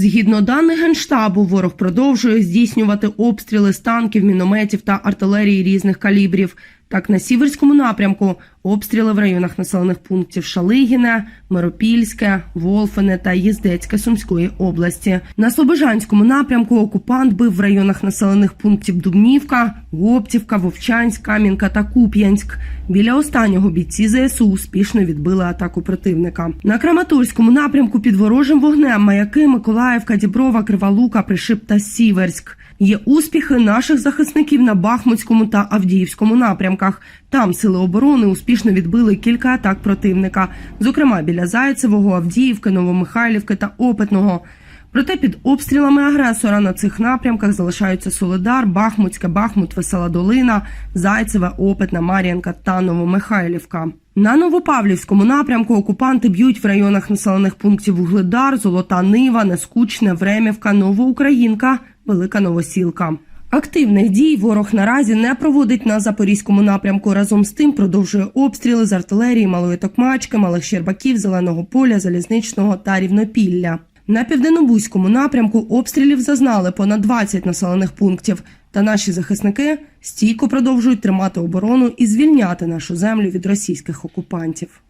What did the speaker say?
Згідно даних генштабу, ворог продовжує здійснювати обстріли з танків, мінометів та артилерії різних калібрів. Так, на сіверському напрямку обстріли в районах населених пунктів Шалигіне, Миропільське, Волфине та Їздецьке Сумської області. На Слобожанському напрямку окупант бив в районах населених пунктів Дубнівка, Гоптівка, Вовчанськ, Кам'янка та Куп'янськ. Біля останнього бійці ЗСУ успішно відбили атаку противника. На Краматорському напрямку під ворожим вогнем Маяки, Миколаївка, Діброва, Кривалука, Пришип та Сіверськ. Є успіхи наших захисників на Бахмутському та Авдіївському напрямках. Там сили оборони успішно відбили кілька атак противника, зокрема біля Зайцевого, Авдіївки, Новомихайлівки та Опитного. Проте під обстрілами агресора на цих напрямках залишаються Солидар, Бахмутське, Бахмут, Весела Долина, Зайцеве, Опитна, Мар'янка та Новомихайлівка. На Новопавлівському напрямку окупанти б'ють в районах населених пунктів Вугледар, Золота Нива, Нескучне, Времівка, Новоукраїнка, Велика Новосілка. Активних дій ворог наразі не проводить на запорізькому напрямку. Разом з тим продовжує обстріли з артилерії Малої Токмачки, Малих Щербаків, Зеленого поля, Залізничного та Рівнопілля. На південнобузькому напрямку обстрілів зазнали понад 20 населених пунктів. Та наші захисники стійко продовжують тримати оборону і звільняти нашу землю від російських окупантів.